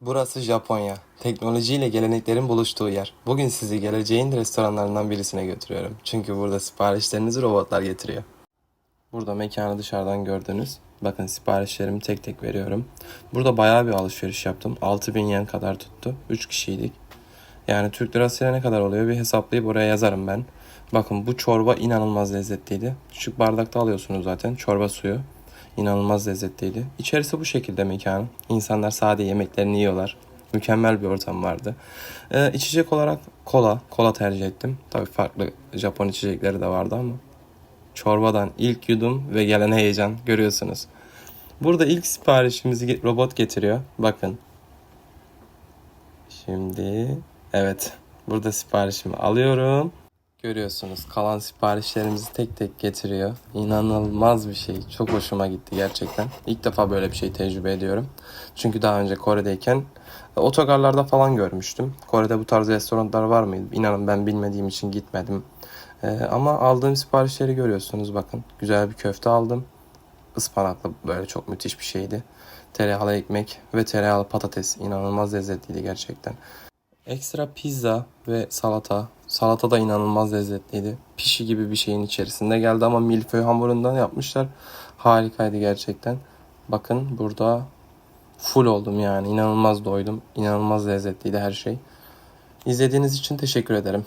Burası Japonya. Teknolojiyle geleneklerin buluştuğu yer. Bugün sizi geleceğin restoranlarından birisine götürüyorum. Çünkü burada siparişlerinizi robotlar getiriyor. Burada mekanı dışarıdan gördünüz. Bakın siparişlerimi tek tek veriyorum. Burada bayağı bir alışveriş yaptım. 6000 yen kadar tuttu. 3 kişiydik. Yani Türk lirasıyla ne kadar oluyor bir hesaplayıp oraya yazarım ben. Bakın bu çorba inanılmaz lezzetliydi. Küçük bardakta alıyorsunuz zaten çorba suyu. İnanılmaz lezzetliydi. İçerisi bu şekilde mekanın. İnsanlar sade yemeklerini yiyorlar. Mükemmel bir ortam vardı. Ee, içecek olarak kola. Kola tercih ettim. Tabii farklı Japon içecekleri de vardı ama. Çorbadan ilk yudum ve gelen heyecan görüyorsunuz. Burada ilk siparişimizi robot getiriyor. Bakın. Şimdi evet burada siparişimi alıyorum. Görüyorsunuz kalan siparişlerimizi tek tek getiriyor. İnanılmaz bir şey. Çok hoşuma gitti gerçekten. İlk defa böyle bir şey tecrübe ediyorum. Çünkü daha önce Kore'deyken e, otogarlarda falan görmüştüm. Kore'de bu tarz restoranlar var mıydı? İnanın ben bilmediğim için gitmedim. E, ama aldığım siparişleri görüyorsunuz bakın. Güzel bir köfte aldım. Ispanaklı böyle çok müthiş bir şeydi. Tereyağlı ekmek ve tereyağlı patates. inanılmaz lezzetliydi gerçekten. Ekstra pizza ve salata. Salata da inanılmaz lezzetliydi. Pişi gibi bir şeyin içerisinde geldi ama milföy hamurundan yapmışlar. Harikaydı gerçekten. Bakın burada full oldum yani. İnanılmaz doydum. İnanılmaz lezzetliydi her şey. İzlediğiniz için teşekkür ederim.